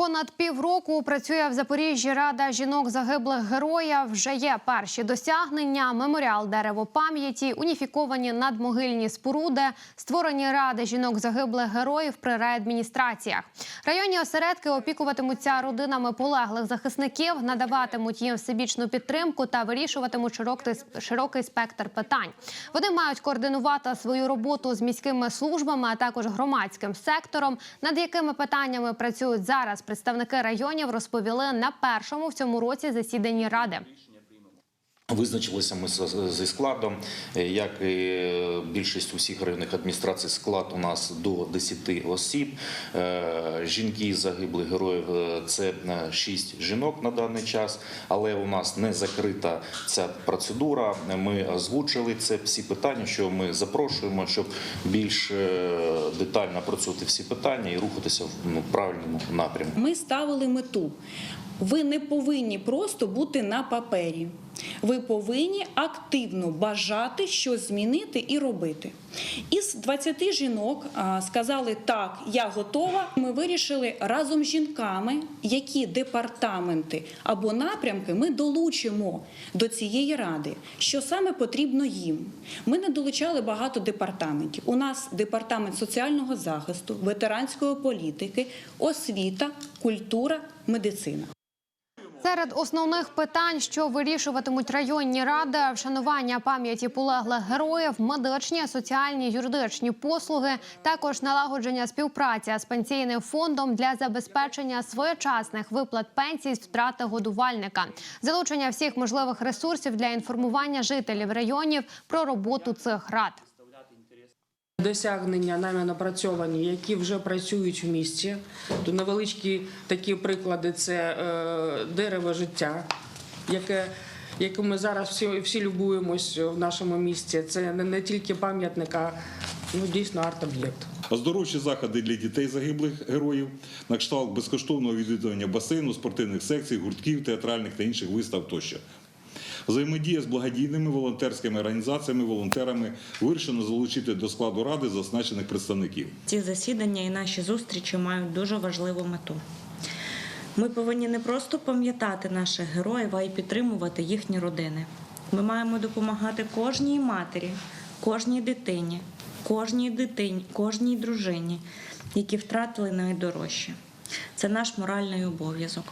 Понад півроку працює в Запоріжжі Рада жінок загиблих героїв. Вже є перші досягнення. Меморіал дерево пам'яті, уніфіковані надмогильні споруди, створені ради жінок загиблих героїв при реадміністраціях. Районні осередки опікуватимуться родинами полеглих захисників, надаватимуть їм всебічну підтримку та вирішуватимуть широкий, спектр питань. Вони мають координувати свою роботу з міськими службами, а також громадським сектором, над якими питаннями працюють зараз представники районів, розповіли на першому в цьому році засіданні ради. Визначилися ми зі складом, е, як і більшість усіх районних адміністрацій, склад у нас до 10 осіб. Е, Жінки загиблих героїв е, це 6 жінок на даний час, але у нас не закрита ця процедура. Ми озвучили це всі питання, що ми запрошуємо, щоб більш е, детально працювати всі питання і рухатися в ну, правильному напрямку. Ми ставили мету. Ви не повинні просто бути на папері. Ви повинні активно бажати щось змінити і робити. Із 20 жінок сказали так, я готова. Ми вирішили разом з жінками, які департаменти або напрямки ми долучимо до цієї ради, що саме потрібно їм. Ми не долучали багато департаментів. У нас департамент соціального захисту, ветеранської політики, освіта, культура, медицина. Серед основних питань, що вирішуватимуть районні ради, вшанування пам'яті полеглих героїв, медичні, соціальні, юридичні послуги, також налагодження співпраці з пенсійним фондом для забезпечення своєчасних виплат пенсій з втрати годувальника, залучення всіх можливих ресурсів для інформування жителів районів про роботу цих рад. Досягнення нами напрацьовані, які вже працюють в місті. То невеличкі такі приклади це е, дерево життя, яке, яким ми зараз всі, всі любуємось в нашому місті. Це не, не тільки пам'ятник, а ну, дійсно арт-об'єкт. Оздоровчі заходи для дітей загиблих героїв, на кшталт безкоштовного відвідування басейну, спортивних секцій, гуртків, театральних та інших вистав тощо. Взаємодія з благодійними волонтерськими організаціями, волонтерами вирішено залучити до складу ради зазначених представників. Ці засідання і наші зустрічі мають дуже важливу мету. Ми повинні не просто пам'ятати наших героїв, а й підтримувати їхні родини. Ми маємо допомагати кожній матері, кожній дитині, кожній дитині, кожній дружині, які втратили найдорожче. Це наш моральний обов'язок.